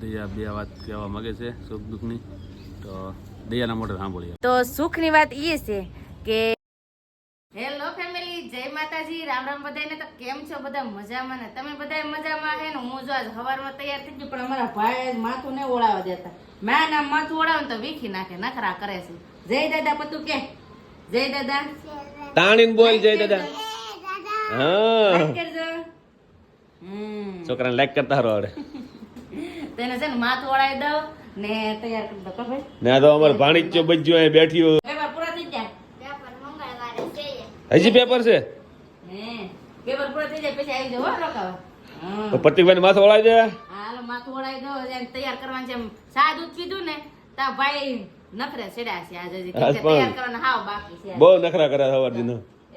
દયા બે વાત કહેવા માંગે છે સુખ દુઃખની. તો દયાના મોઢે સાંભળીએ. તો સુખની વાત એ છે કે હેલો ફેમિલી જય માતાજી રામ રામ બધાને તો કેમ છો બધા? મજામાં ને? તમે બધા મજામાં હે ને? હું જો આજ સવારમાં તૈયાર થઈ ગયું પણ અમારા ભાઈ માથું ને ઓળાવા દેતા. મેં ના માથું ઓળાવે તો વીખી નાખે નખરા કરે છે. જય દાદા પતું કે? જય દાદા. તાણીન બોલ જય દાદા. હા. છોકરાને લાઈક કરતા હારો આવડે તેને છે ને માથું ઓળાવી દઉં ને તૈયાર કરી દો ભાઈ ને તો અમાર ભાણીચ્યો બજ્યો અહીં બેઠ્યો પેપર પૂરા થઈ ગયા હજી પેપર છે? હે પેપર પૂરા થઈ જાય પછી આવી જાવ રોકાવ. હા. તો પ્રતિકભાઈ માથે ઓળાવી દે. હાલો માથું ઓળાવી દો એને તૈયાર કરવાનું છે એમ સા દૂધ પીધું ને તા ભાઈ નખરે સેડ્યા છે આજે. તૈયાર કરવાના હાવ બાકી છે. બહુ નખરા કર્યા સવારથી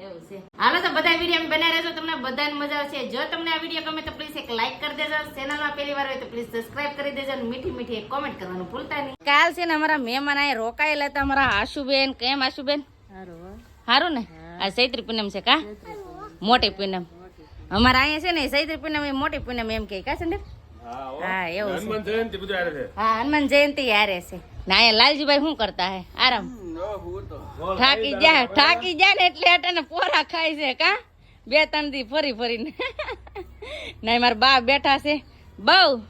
એવું છે. હાલો તો બધા વીડિયો બના રહેજો તમને બધાને મજા આવશે. જો તમને આ વીડિયો ગમે તો પ્લીઝ એક લાઈક કરી દેજો. ચેનલમાં પહેલી વાર હોય તો પ્લીઝ સબસ્ક્રાઇબ કરી દેજો અને મીઠી મીઠી એક કોમેન્ટ કરવાનું ભૂલતા નહીં. કાલ છે ને અમારા મહેમાન આયા રોકાયેલા હતા અમારા આશુબેન. કેમ આશુબેન? સારું ને? આ ચૈત્રી પૂનમ છે કા? મોટી પૂનમ. અમારા અહીંયા છે ને ચૈત્રી પૂનમ એ મોટી પૂનમ એમ કે કા સંદીપ? હા એવું છે. હનુમાન જયંતિ બધું હારે છે. હા હનુમાન જયંતિ હારે છે. ના અહીંયા લાલજીભાઈ શું કરતા હે? આરામ. થાકી જાય થાકી જાય ને એટલે અટાને પોરા ખાય છે કા? બે ત્રણ દી ફરી ફરીને. ના મારા બા બેઠા છે. બહુ.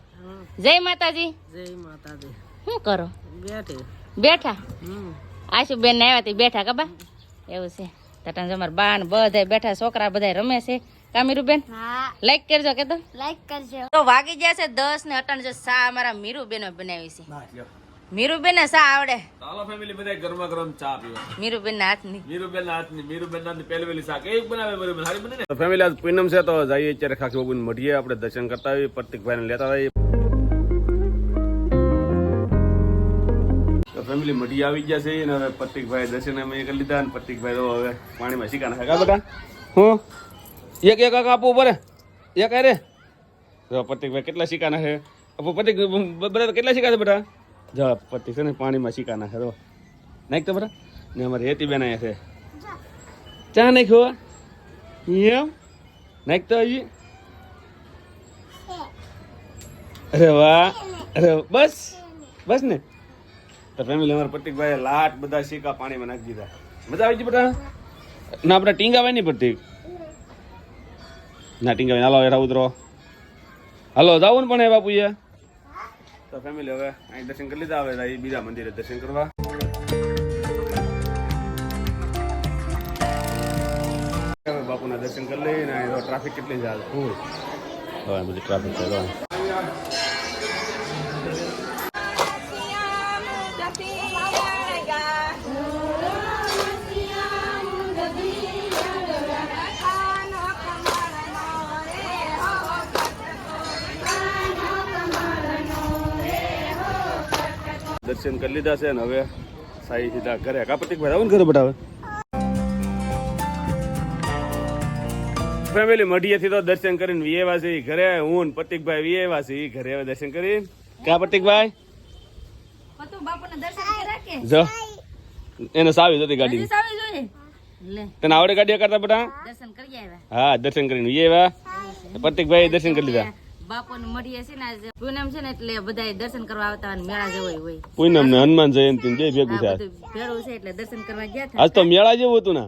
જય માતાજી. જય માતાજી. શું કરો? બેઠી. બેઠા? આશુ બેન આવ્યા તી બેઠા કબા એવું છે. તટન જો મારા બા ને બધા બેઠા છોકરા બધા રમે છે. કામીરુ બેન લાઈક કરજો કે તો. લાઈક કરજો. તો વાગી ગયા છે દસ ને અટાણ જો સા અમારા મીરુ બેનો બનાવી છે. મીરુબેન ને આવડે? ચાલો ફેમિલી બધા ગરમા ગરમ ચા પીવા. મીરુબેન ના હાથની. મીરુબેન ના હાથની મીરુબેન ના પહેલી પહેલી શાક એક બનાવે મીરુબેન. સારી બને ને. ફેમિલી આજ પૂનમ છે તો જઈએ અત્યારે ખાખી બાબુને મળીએ. આપણે દર્શન કરતા આવીએ પ્રતિકભાઈ ને લેતા આવીએ. તો ફેમિલી મઢી આવી ગયા છે અને હવે પ્રતિકભાઈ દર્શન અમે કરી લીધા અને પ્રતિકભાઈ તો હવે પાણીમાં શીખા નાખે કા બેટા હું? એક એક આપવું પડે એક અરે પ્રતિકભાઈ કેટલા શીખા નાખે? આપો પ્રતિક બધા કેટલા શીખા છે બેટા? જા પતી છે ને, પાણીમાં શીકા નાખે તો નાખ તો બેટા ને અમારે હેતી બેન અહીંયા છે. ચા નાખ્યો એમ નાખ તો હજી. અરે વાહ. અરે બસ. બસ ને. તો ફેમિલી અમારા પ્રતિકભાઈ લાટ બધા શીકા પાણીમાં નાખી દીધા. મજા આવી ગઈ બધા ના આપણે ટીંગાવાય નહીં પ્રતિક ના, ટીંગાવાય હાલો, હેઠા ઉતરો. હાલો જાવું ને પણ એ બાપુએ. તો ફેમિલી હવે અહીં દર્શન કરી લીધા હવે અહીં બીજા મંદિરે દર્શન કરવા. બાપુના દર્શન કરી લઈને અહીં ટ્રાફિક કેટલી હાલ? ફૂલ. હવે બધી ટ્રાફિક છે જો. દર્શન કરી લીધા છે ને હવે સાઈ સીધા ઘરે. કા પ્રતિકભાઈ આવું ને ઘરે બટાવે ફેમિલી મઢીએથી તો દર્શન કરીને વિયેવા છે ઘરે. હું ને પ્રતિકભાઈ વિયેવા છે ઘરે હવે દર્શન કરીને કા પ્રતિકભાઈ? જો. એને સાવી જતી ગાડી. તને આવડે ગાડી કરતા કરી આવ્યા. હા દર્શન કરીને વિયેવા પ્રતિકભાઈ દર્શન કરી લીધા. બાપુને મળીએ છે ને આજે. પૂનમ છે ને એટલે બધા દર્શન કરવા આવતા હોય મેળા જેવો હોય. પૂનમ ને હનુમાન જયંતિ ને ભેગું થાય. ભેળું છે એટલે દર્શન કરવા ગયા હતા આજ તો મેળા જેવું હતું ને.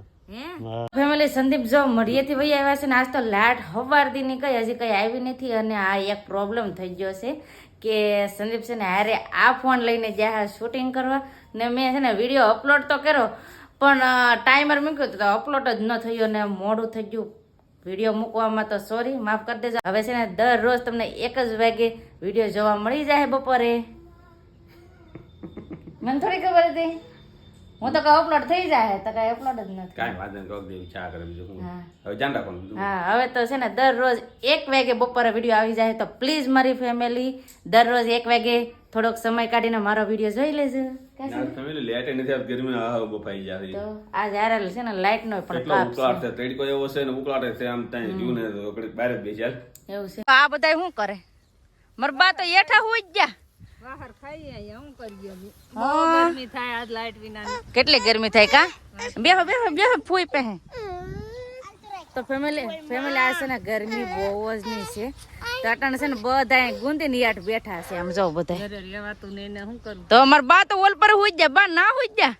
ફેમિલી સંદીપ જો મળીએથી વહી આવ્યા છે ને આજ તો લાટ હવાર દીની કઈ હજી કઈ આવી નથી અને આ એક પ્રોબ્લેમ થઈ ગયો છે કે સંદીપ છે ને હારે આ ફોન લઈને જ્યાં શૂટિંગ કરવા ને મેં છે ને વીડિયો અપલોડ તો કર્યો પણ ટાઈમર મૂક્યો તો અપલોડ જ ન થયો ને મોડું થઈ ગયું. વીડિયો મૂકવામાં તો સોરી માફ કરી દેજો. હવે છે ને દરરોજ તમને એક જ વાગે વીડિયો જોવા મળી જાય બપોરે. મને થોડી ખબર હતી. હું તો કઈ અપલોડ થઈ જાય તો કઈ અપલોડ જ નથી. કાંઈ વાત નહીં કોક દેવી ચા કરે બીજું શું? હા. હવે ધ્યાન રાખવાનું હા હવે તો છે ને દરરોજ એક વાગે બપોરે વીડિયો આવી જાય તો પ્લીઝ મારી ફેમિલી દરરોજ એક વાગે થોડોક સમય કાઢીને મારો વીડિયો જોઈ લેજો. ના ફેમિલી લેટ નથી આવતી ગરમી હાવ બફાઈ જાય તો આ જ્યારે છે ને લાઈટ નો પણ કેટલો કાપ ઉકળાટ છે તડકો એવો છે ને ઉકળાટ છે આમ ત્યાં જીવ ને તો ઘડીક બહાર જ બેસી હાલ. એવું છે. આ બધા શું કરે? મારા તો એઠા હોય ગયા. બહાર ખાઈએ અહીંયા હું કરીએ બી? હા. બહુ ગરમી થાય આજ લાઈટ વિના કેટલી ગરમી થાય કા? બેહો બેહો બેહો ફૂઈ પહે. તો ફેમિલી ફેમિલી આ છે ને ગરમી બહુ જ ની છે. તો અટાણે છે ને બધા ગુંદી ની યાટ બેઠા છે આમ જો બધા ઘરે રહેવાતું ને એને શું કરું? તો અમાર બા તો ઓલ પર હોઈ જા બા ના હોઈ જા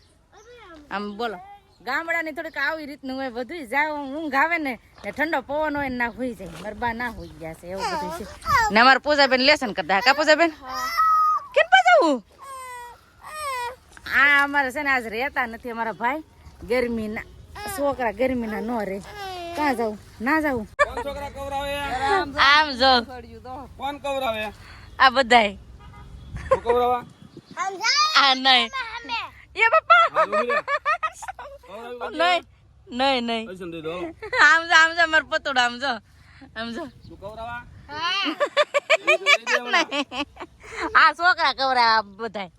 આમ બોલો. ગામડાની થોડીક આવી રીતનું હોય બધું જાવ ઊંઘ આવે ને ઠંડો પવન હોય ને ના હોઈ જાય. મારા બા ના હોઈ ગયા છે એવું બધું છે. ને અમારા પૂજાબેન લેસન કરતા કા પૂજાબેન? કેમ પાછું આ અમારે છે ને આજ રહેતા નથી અમારા ભાઈ. ગરમી ના છોકરા ગરમી ના નો રે. ક્યાં જવું ના જાવું છોકરા કવરાવે? આમ જો. કોણ કવરાવે? આ બધાય. કવરાવા? આ નહીં. એ બાપા. હા ઊભી રે. કવરાવી નહીં. નહીં નહીં. પૈસા દઈ દો. આમ જો આમ જો માર પતોડ આમ જો. આમ જો. કવરાવા? આ છોકરા કવરા બધાય.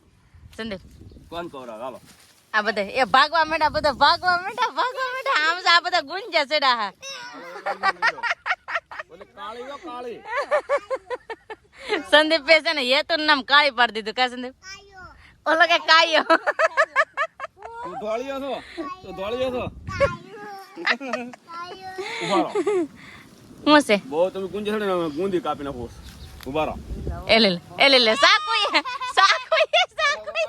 સંદીપ. કોણ કવરાવે? હાલો. આ બધા એ ભાગવા માંડ્યા બધા ભાગવા માંડ્યા ભાગવા માંડ્યા. આમ જો આ બધા ગુંજ્યા ચડ્યા હા. સંદીપ છે ને એ તો નામ કાળી પાડી દીધું કા સંદીપ ઓલો કે કાયો તું ધોળિયો છો તું ધોળિયો છો હું છે બહુ તમે ગુંજી ગુંદી કાપી નાખો ઊભા રહો એ લે લે, એ લે લે સાકુઈ સાકુઈ સાકુઈ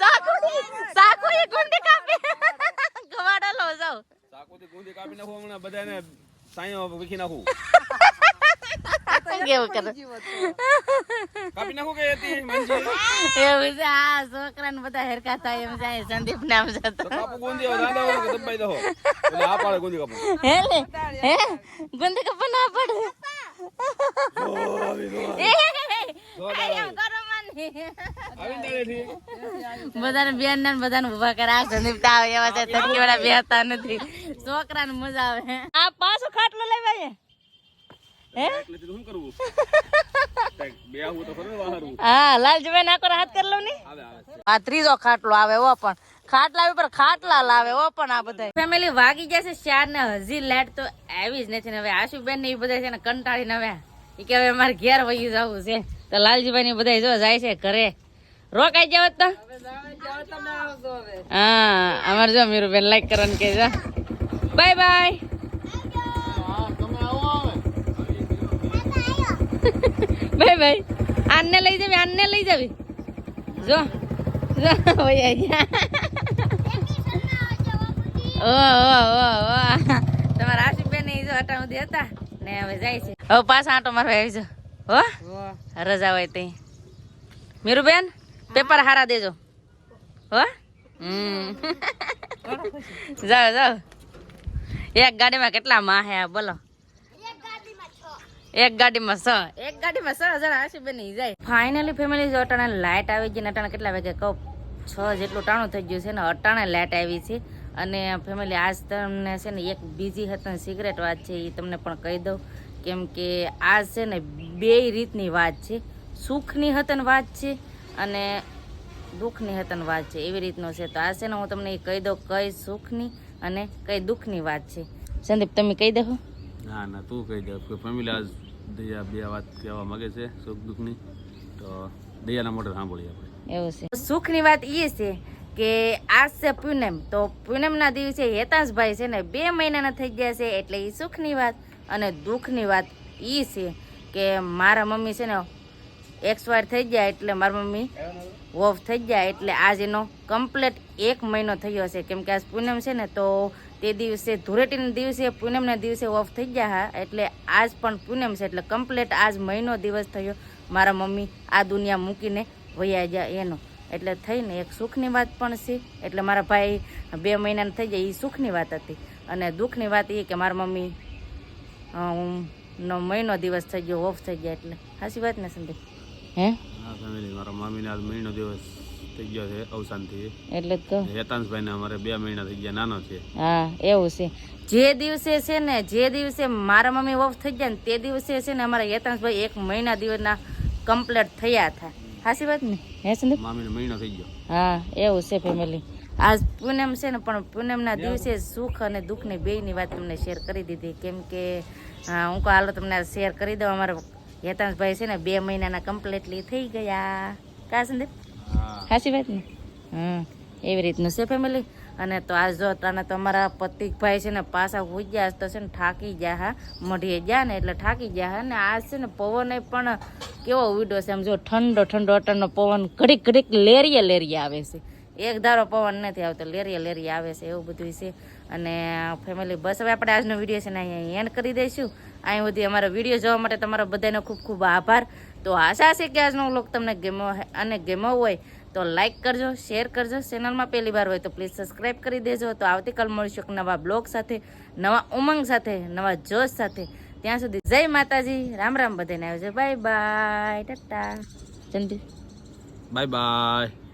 સાકુઈ સાકુઈ ગુંડી કાપી ગવાડા લો જાઓ ચાકુથી ગુંદી કાપી નાખો હમણાં બધાને સાયો વીખી નાખું કેવું કરે કાપી નાખું કે એથી મંજી એવું છે આ છોકરાને બધા હેરકા થાય એમ જાય સંદીપ નામ જતો કાપું ગુંદી હવે રાંધા હોય કે દબાઈ દો એટલે આ પાડે ગુંદી કાપું હે લે હે ગુંડી કપા ના પડે એ, આઈ આમ કરો માની. આવીને તાળેથી બધાને બેન ને બધાને ઊભા કરે સંદીપ એવા છે થકી વાળા બેહતા નથી. છોકરાને મજા આવે આ પાછો ખાટલો લેવાય ત્રીજો ખાટલો આવે ઓ પણ. ખાટલા ઉપર ખાટલા લાવે ઓ પણ આ બધા. ફેમિલી વાગી જશે ચાર ને હજી લાઈટ તો આવી જ નથી ને હવે આશુબેન ને એ બધા છે ને કંટાળીને હવે કે હવે મારે ઘેર વહી જવું છે. તો લાલજીભાઈ બધા જો જાય છે ઘરે. રોકાઈ જાવ તો. હા, અમારે જો મીરુબેન લાઈક કરવાનું કે જો. બાય બાય બાય બાય આને લઈ જાવી, આને લઈ જાવી. જો તમારા આશીબેન જો હટાવું દેતા ને હવે જાય છે. હવે પાછા આટો મારવા આવી જો હો? રજા હોય તે. મીરુબેન પેપર હારા દેજો. હો? હમ. જાઓ જાઓ. એક ગાડીમાં કેટલા માં હે આ બોલો. એક ગાડીમાં છ. એક ગાડીમાં છ. જણા બે નહીં જાય. ફાઇનલી ફેમિલી જો અટાણે લાઇટ આવી ગઈ ને અટાણે કેટલા વાગે કપ છ જેટલું ટાણું થઈ ગયું છે ને અટાણે લાઇટ આવી છે. અને ફેમિલી આજ તમને છે ને એક બીજી હતી સિગરેટ વાત છે એ તમને પણ કહી દઉં. કેમ કે આ છે ને બે રીતની વાત છે. સુખની હતન વાત છે અને દુઃખની હતન વાત છે. એવી રીતનો છે. તો આ છે ને હું તમને એ કહી દઉં કઈ સુખની અને કઈ દુઃખની વાત છે. સંદીપ તમે કહી દો ના ના તું કહી દે. કોઈ ફેમિલી આજ દયા બે વાત કહેવા માંગે છે સુખ દુઃખની તો દયાના મોઢે સાંભળીએ આપણે. એવું છે. સુખની વાત એ છે કે આજ છે પૂનમ. તો પૂનમના દિવસે હેતાંશભાઈ છે ને બે મહિનાના થઈ ગયા છે એટલે એ સુખની વાત અને દુઃખની વાત એ છે કે મારા મમ્મી છે ને એક્સપાયર થઈ ગયા એટલે મારા મમ્મી ઓફ થઈ ગયા એટલે આજ એનો કમ્પ્લેટ એક મહિનો થયો છે કેમ કે આજ પૂનમ છે ને તો તે દિવસે ધૂળેટીના દિવસે, પૂનમના દિવસે ઓફ થઈ ગયા હા, એટલે આજ પણ પૂનમ છે. એટલે કમ્પ્લેટ આજ મહિનો દિવસ થયો મારા મમ્મી આ દુનિયા મૂકીને વયા ગયા એનો. એટલે થઈને એક સુખની વાત પણ છે. એટલે મારા ભાઈ બે મહિનાને થઈ જાય એ સુખની વાત હતી. અને દુઃખની વાત એ કે મારા મમ્મી નો મહિનો દિવસ થઈ ગયો ઓફ થઈ ગયા એટલે. સાચી વાત ને સંદીપ? હે? હા ફેમિલી મારા મામીને આજ મહિનો દિવસ થઈ ગયો છે અવસાનથી. એટલે જ હેતાંશભાઈને અમારે બે મહિના થઈ ગયા નાનો છે. હા એવું છે. જે દિવસે છે ને જે દિવસે મારા મમ્મી ઓફ થઈ ગયા ને તે દિવસે છે ને અમારા યતાંશભાઈ એક મહિના દિવસના કમ્પ્લીટ થયા હતા. સાચી વાત ને? હે સંદીપ? મામીને મહિનો થઈ ગયો. હા એવું છે ફેમિલી આજ પૂનમ છે ને પણ પૂનમના દિવસે સુખ અને દુઃખની બેયની વાત તમને શેર કરી દીધી. કેમ કે હા હું કહું હાલો તમને શેર કરી દઉં. અમારા હેતાંશભાઈ છે ને બે મહિનાના કમ્પ્લીટલી થઈ ગયા. કા સંદીપ? સાચી વાત ને? હમ એવી રીતનું છે ફેમિલી અને તો આજ જો તને તમારા પતિકભાઈ છે ને પાછા હોઈ ગયા તો છે ને થાકી ગયા હા. મઢીએ ગયા ને એટલે થાકી ગયા હા. ને આજ છે ને પવન પણ કેવો ઉડ્યો છે. આમ જો ઠંડો ઠંડો અટણનો પવન ઘડીક ઘડીક લેરીએ લેરીએ આવે છે. એક ધારો પવન નથી આવતો લેરીએ લેરીએ આવે છે, એવું બધું છે. અને ફેમિલી બસ હવે આપણે આજનો વીડિયો છે ને અહીંયા એન્ડ કરી દઈશું. અહીં સુધી અમારો વીડિયો જોવા માટે તમારો બધાનો ખૂબ ખૂબ આભાર. તો આશા છે કે આજનો લોક તમને ગેમો અને ગેમો હોય તો લાઈક કરજો શેર કરજો. ચેનલમાં પહેલી વાર હોય તો પ્લીઝ સબસ્ક્રાઈબ કરી દેજો. તો આવતીકાલ મળીશું એક નવા બ્લોગ સાથે, નવા ઉમંગ સાથે, નવા જોશ સાથે. ત્યાં સુધી જય માતાજી. રામ રામ બધાને આવજો. બાય બાય ટાટા ચંદી બાય બાય